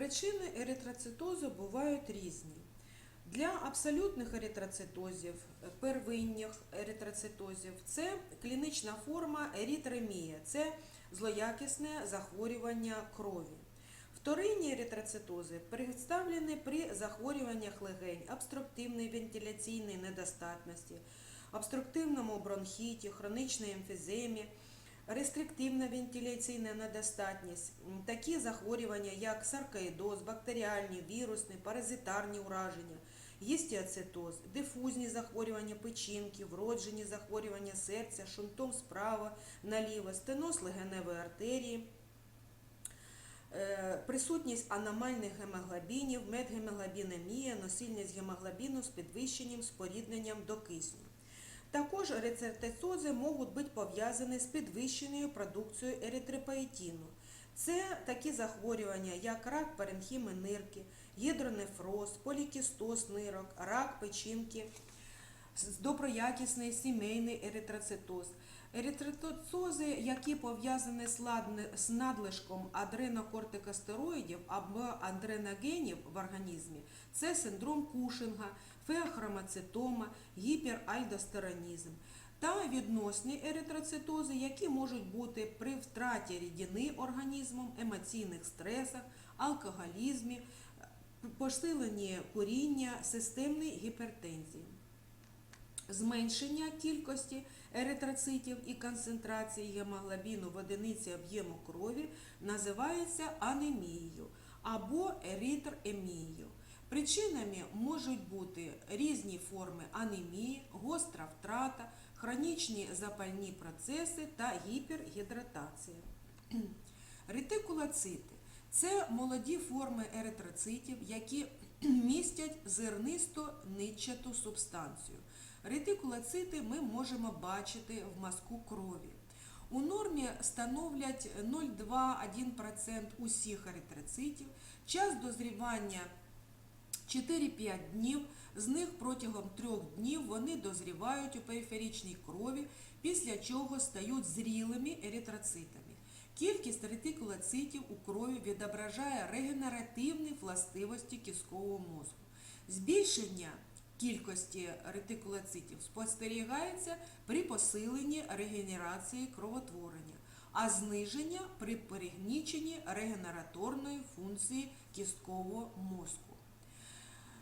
Причини еритроцитозу бувають різні. Для абсолютних еритроцитозів, первинних еритроцитозів, це клінічна форма еритремія, це злоякісне захворювання крові. Вторинні еритроцитози представлені при захворюваннях легень, обструктивній вентиляційній недостатності, обструктивному бронхіті, хронічній емфіземі, рестриктивна вентиляційна недостатність, такі захворювання, як саркоїдоз, бактеріальні, вірусні, паразитарні ураження, гістіоцитоз, дифузні захворювання печінки, вроджені захворювання серця, шунтом справа, наліво, стеноз легеневої артерії, Е, присутність аномальних гемоглобінів, медгемоглобінемія, носильність гемоглобіну з підвищенням спорідненням до кисню. Також рецептози можуть бути пов'язані з підвищеною продукцією еритропоетину. Це такі захворювання, як рак паренхіми нирки, гідронефроз, полікістоз нирок, рак печінки, доброякісний сімейний еритроцитоз. Еритроцитози, які пов'язані з надлишком адренокортикостероїдів або адреногенів в організмі, це синдром Кушинга, феохромоцитома, гіперальдостеронізм та відносні еритроцитози, які можуть бути при втраті рідини організмом, емоційних стресах, алкоголізмі, посиленні куріння, системній гіпертензії. Зменшення кількості еритроцитів і концентрації гемоглобіну в одиниці об'єму крові називається анемією або еритремією. Причинами можуть бути різні форми анемії, гостра втрата, хронічні запальні процеси та гіпергідратація. Ретикулоцити це молоді форми еритроцитів, які містять зернисто-нитчату субстанцію. Ретикулоцити ми можемо бачити в мазку крові. У нормі становлять 0,2-1% усіх еритроцитів. Час дозрівання 4-5 днів, з них протягом 3 днів вони дозрівають у периферичній крові, після чого стають зрілими еритроцитами. Кількість ретикулоцитів у крові відображає регенеративні властивості кісткового мозку. Збільшення кількості ретикулоцитів спостерігається при посиленні регенерації кровотворення, а зниження при перегніченні регенераторної функції кісткового мозку.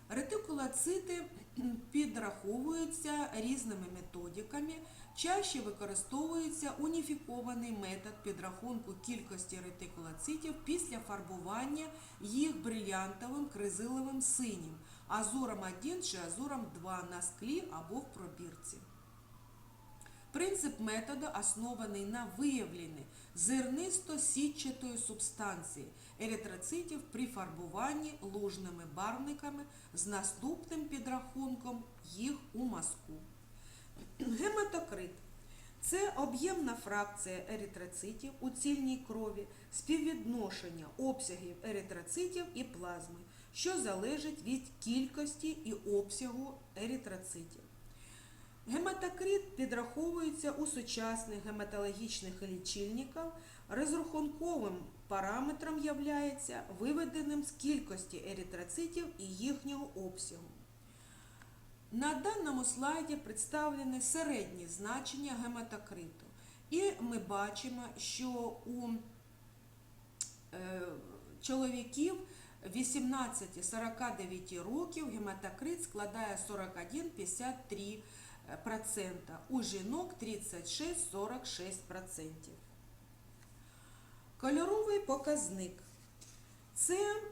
Ретикулоцити підраховуються різними методиками. Чаще використовується уніфікований метод підрахунку кількості ретикулоцитів після фарбування їх брильянтовим кризиловим синім, азуром 1 чи азуром 2 на склі або в пробірці. Принцип методу оснований на виявленні зернисто-сітчатої субстанції еритроцитів при фарбуванні лужними барвниками з наступним підрахунком їх у мазку. Гематокрит це об'ємна фракція еритроцитів у цільній крові, співвідношення обсягів еритроцитів і плазми, що залежить від кількості і обсягу еритроцитів. Гематокрит підраховується у сучасних гематологічних лічильників. Розрахунковим параметром являється виведеним з кількості еритроцитів і їхнього обсягу. На даному слайді представлені середні значення гематокриту. І ми бачимо, що у е, чоловіків 18-49 років гематокрит складає 41-53%, у жінок 36-46%. Кольоровий показник це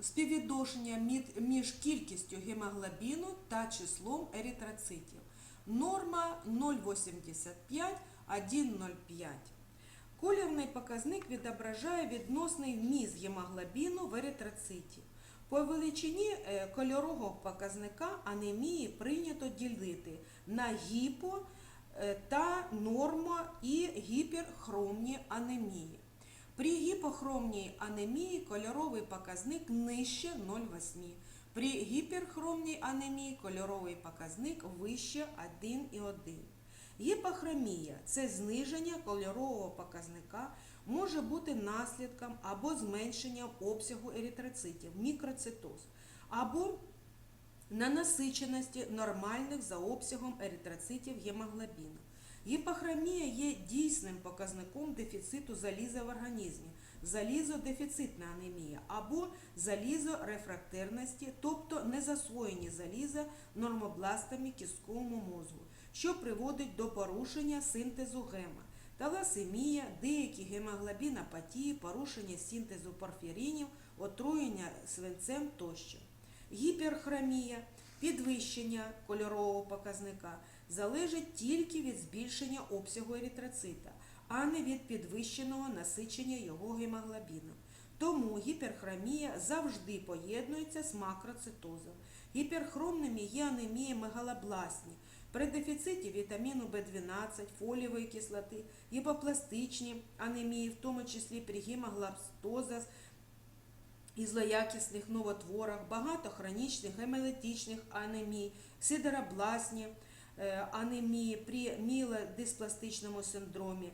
співвідношення між кількістю гемоглобіну та числом еритроцитів. Норма 0,85, 1,05. Колірний показник відображає відносний вміст гемоглобіну в еритроциті. По величині е, кольорового показника анемії прийнято ділити на гіпо е, та норма і гіперхромні анемії. При гіпохромній анемії кольоровий показник нижче 0,8. При гіперхромній анемії кольоровий показник вище 1,1. Гіпохромія це зниження кольорового показника може бути наслідком або зменшення обсягу еритроцитів, мікроцитоз, або на насиченості нормальних за обсягом еритроцитів гемоглобіну. Гіпохромія є дійсним показником дефіциту заліза в організмі, залізодефіцитна анемія або залізорефрактерності, тобто незасвоєні заліза нормобластами кістковому мозку, що приводить до порушення синтезу гема, таласемія, деякі гемоглобінопатії, порушення синтезу порфіринів, отруєння свинцем тощо. Гіперхромія, підвищення кольорового показника залежить тільки від збільшення обсягу еритроцита, а не від підвищеного насичення його гемоглобіном. Тому гіперхромія завжди поєднується з макроцитозом. Гіперхромними є анемії мегалобластні. При дефіциті вітаміну В12, фолієвої кислоти, гіпопластичні анемії, в тому числі при гемоглобстозах, і злоякісних новотворах, багато хронічних гемолітичних анемій, сидеробластні е, анемії при мілодиспластичному синдромі,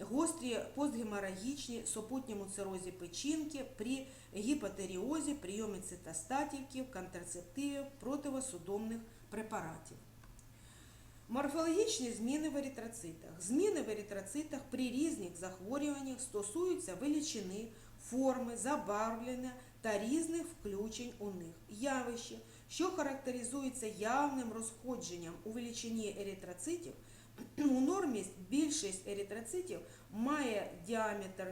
гострі постгеморагічні супутньому цирозі печінки при гіпотеріозі, прийомі цитостатиків, контрацептивів, противосудомних препаратів. Морфологічні зміни в еритроцитах. Зміни в еритроцитах при різних захворюваннях стосуються величини, форми, забарвлення та різних включень у них. Явище, що характеризується явним розходженням у величині еритроцитів, у нормі більшість еритроцитів має діаметр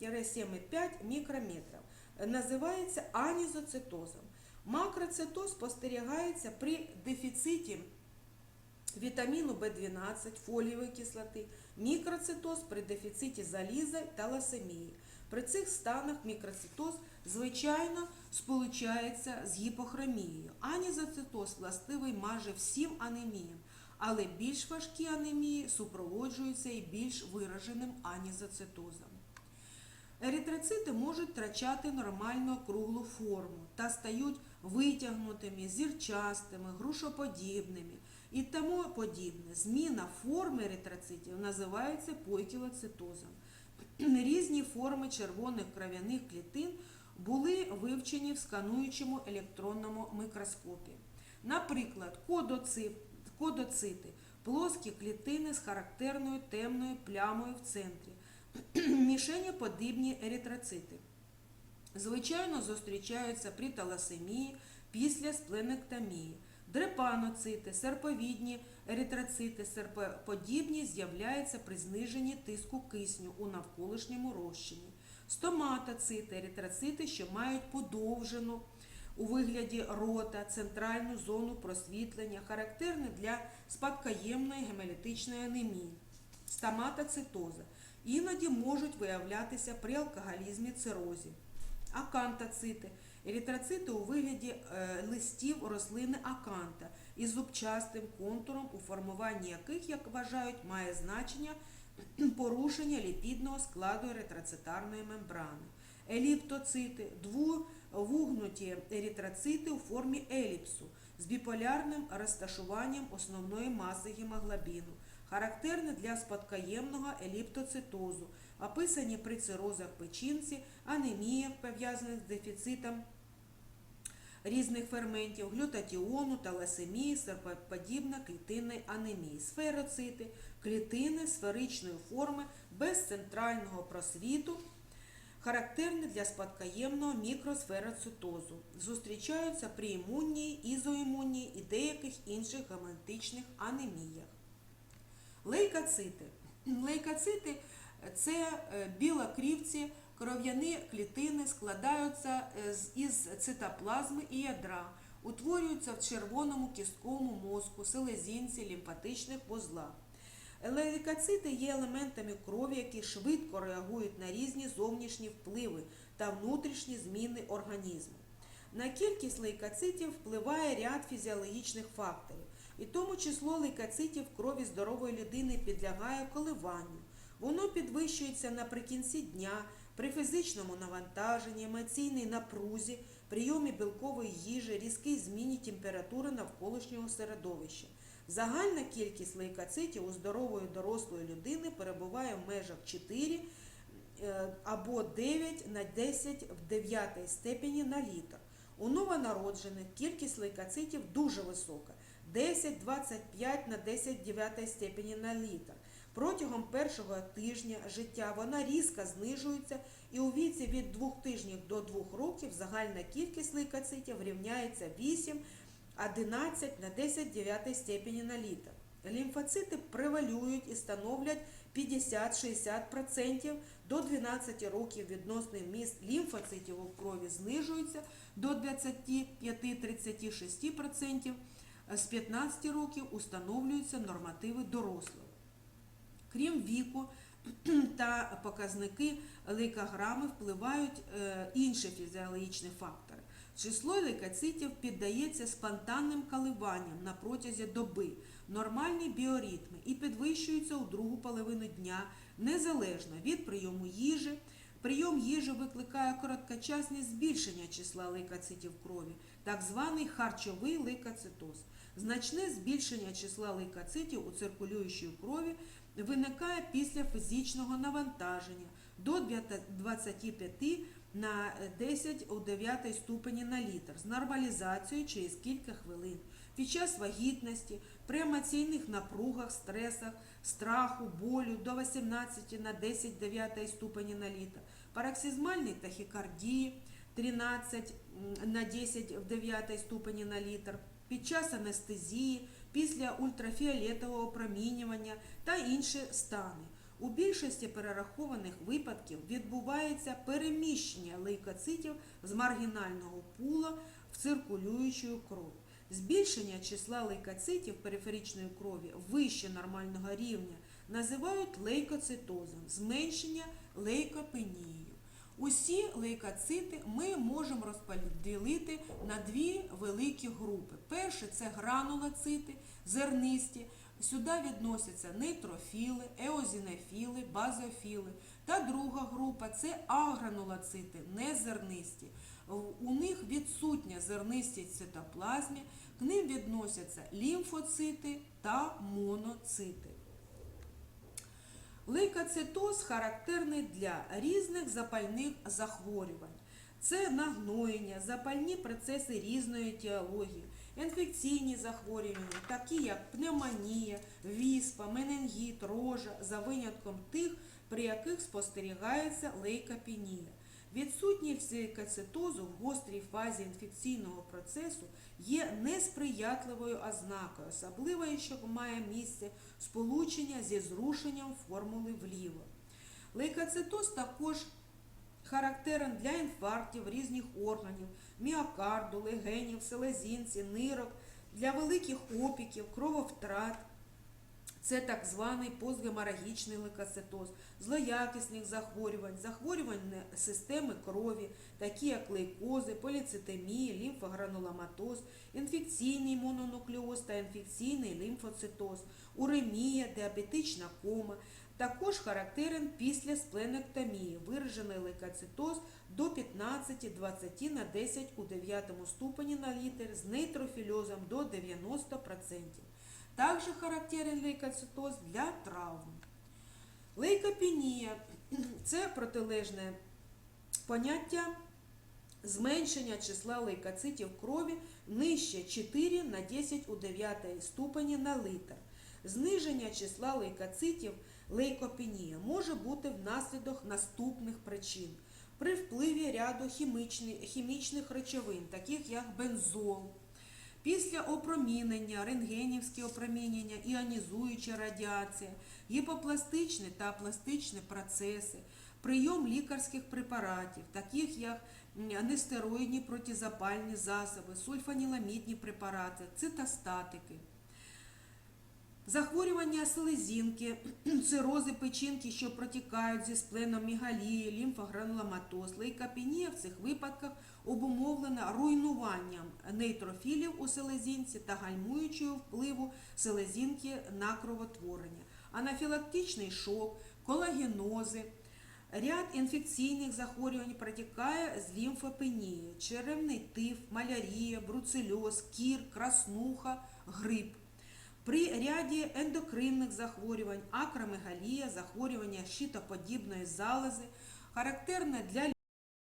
7-7,5 мікрометрів. Називається анізоцитозом. Макроцитоз спостерігається при дефіциті вітаміну В12, фолієвої кислоти, мікроцитоз при дефіциті заліза та ласемії. При цих станах мікроцитоз, звичайно, сполучається з гіпохромією. Анізоцитоз властивий майже всім анеміям, але більш важкі анемії супроводжуються і більш вираженим анізоцитозом. Еритроцити можуть втрачати нормальну круглу форму та стають витягнутими, зірчастими, грушоподібними і тому подібне. Зміна форми еритроцитів називається пойкілоцитозом. Різні форми червоних кров'яних клітин були вивчені в скануючому електронному мікроскопі. Наприклад, кодоцит, кодоцити плоскі клітини з характерною темною плямою в центрі, мішенеподібні еритроцити. Звичайно, зустрічаються при таласемії після спленектомії. Дрепаноцити, серповідні еритроцити, серпоподібні з'являються при зниженні тиску кисню у навколишньому розчині. Стоматоцити, еритроцити, що мають подовжену у вигляді рота центральну зону просвітлення, характерні для спадкоємної гемолітичної анемії, стоматоцитоза. Іноді можуть виявлятися при алкоголізмі цирозі. Акантоцити – еритроцити у вигляді е, листів рослини аканта із зубчастим контуром, у формуванні яких, як вважають, має значення порушення ліпідного складу еритроцитарної мембрани. Еліптоцити двовугнуті еритроцити у формі еліпсу з біполярним розташуванням основної маси гемоглобіну, характерні для спадкоємного еліптоцитозу, описані при цирозах печінці, анеміях, пов'язаних з дефіцитом різних ферментів, глютатіону, таласемії, серпоподібна клітинної анемії, сфероцити, клітини сферичної форми без центрального просвіту, характерні для спадкоємного мікросфероцитозу. Зустрічаються при імунній, ізоімунній і деяких інших гематичних анеміях. Лейкоцити. Лейкоцити це е, білокрівці, кров'яні клітини складаються е, із цитоплазми і ядра, утворюються в червоному кістковому мозку, селезінці, лімфатичних вузлах. Лейкоцити є елементами крові, які швидко реагують на різні зовнішні впливи та внутрішні зміни організму. На кількість лейкоцитів впливає ряд фізіологічних факторів, і тому число лейкоцитів в крові здорової людини підлягає коливанню. Воно підвищується наприкінці дня при фізичному навантаженні, емоційній напрузі, прийомі білкової їжі, різкій зміні температури навколишнього середовища. Загальна кількість лейкоцитів у здорової дорослої людини перебуває в межах 4 е, або 9 на 10 в 9 степені на літр. У новонароджених кількість лейкоцитів дуже висока 10-25 на 10 в 9 степені на літр. Протягом першого тижня життя вона різко знижується і у віці від 2 тижнів до 2 років загальна кількість лейкоцитів рівняється 8 11 на 10 в 9 степені на літр. Лімфоцити превалюють і становлять 50-60%. До 12 років відносний вміст лімфоцитів у крові знижується до 25-36%. З 15 років установлюються нормативи дорослих. Крім віку та показники лейкограми впливають е, інші фізіологічні фактори. Число лейкоцитів піддається спонтанним коливанням на протязі доби, нормальні біоритми і підвищуються у другу половину дня незалежно від прийому їжі. Прийом їжі викликає короткочасне збільшення числа лейкоцитів крові, так званий харчовий лейкоцитоз. Значне збільшення числа лейкоцитів у циркулюючій крові виникає після фізичного навантаження до 25 на 10 у 9 ступені на літр з нормалізацією через кілька хвилин. Під час вагітності, при емоційних напругах, стресах, страху, болю до 18 на 10 9 ступені на літр, пароксизмальній тахікардії 13 на 10 в 9 ступені на літр, під час анестезії, після ультрафіолетового опромінювання та інші стани. У більшості перерахованих випадків відбувається переміщення лейкоцитів з маргінального пула в циркулюючу кров. Збільшення числа лейкоцитів периферичної крові вище нормального рівня називають лейкоцитозом, зменшення лейкопенією. Усі лейкоцити ми можемо розподілити на дві великі групи. Перше це гранулоцити, зернисті. Сюди відносяться нейтрофіли, еозінофіли, базофіли. Та друга група це агранулоцити, незернисті. У них відсутня зернистість цитоплазмі, к ним відносяться лімфоцити та моноцити. Лейкоцитоз характерний для різних запальних захворювань. Це нагноєння, запальні процеси різної етіології, інфекційні захворювання, такі як пневмонія, віспа, менінгіт, рожа, за винятком тих, при яких спостерігається лейкопенія. Відсутність лейкоцитозу в гострій фазі інфекційного процесу є несприятливою ознакою, особливо, якщо має місце сполучення зі зрушенням формули вліво. Лейкоцитоз також характерен для інфарктів різних органів, міокарду, легенів, селезінці, нирок, для великих опіків, крововтрат. Це так званий постгеморагічний лейкоцитоз, злоякісних захворювань, захворювань системи крові, такі як лейкози, поліцитемія, лімфогрануломатоз, інфекційний мононуклеоз та інфекційний лімфоцитоз, уремія, діабетична кома. Також характерен після спленектомії, виражений лейкоцитоз до 15-20 на 10 у 9 ступені на літр з нейтрофільозом до 90%. Також характерен лейкоцитоз для травм. Лейкопенія – це протилежне поняття зменшення числа лейкоцитів крові нижче 4 на 10 у 9 ступені на літр. Зниження числа лейкоцитів лейкопенія може бути внаслідок наступних причин. При впливі ряду хімічних речовин, таких як бензол, Після опромінення, рентгенівське опромінення, іонізуюча радіація, гіпопластичні та пластичні процеси, прийом лікарських препаратів, таких як нестероїдні протизапальні засоби, сульфаніламідні препарати, цитостатики. Захворювання селезінки, цирози печінки, що протікають зі спленомігалії, лімфогрануломатоз, лейкопенія в цих випадках обумовлена руйнуванням нейтрофілів у селезінці та гальмуючого впливу селезінки на кровотворення, анафілактичний шок, колагенози. Ряд інфекційних захворювань протікає з лімфопенії, черевний тиф, малярія, бруцельоз, кір, краснуха, грип. При ряді ендокринних захворювань, акромегалія, захворювання щитоподібної залози, характерне для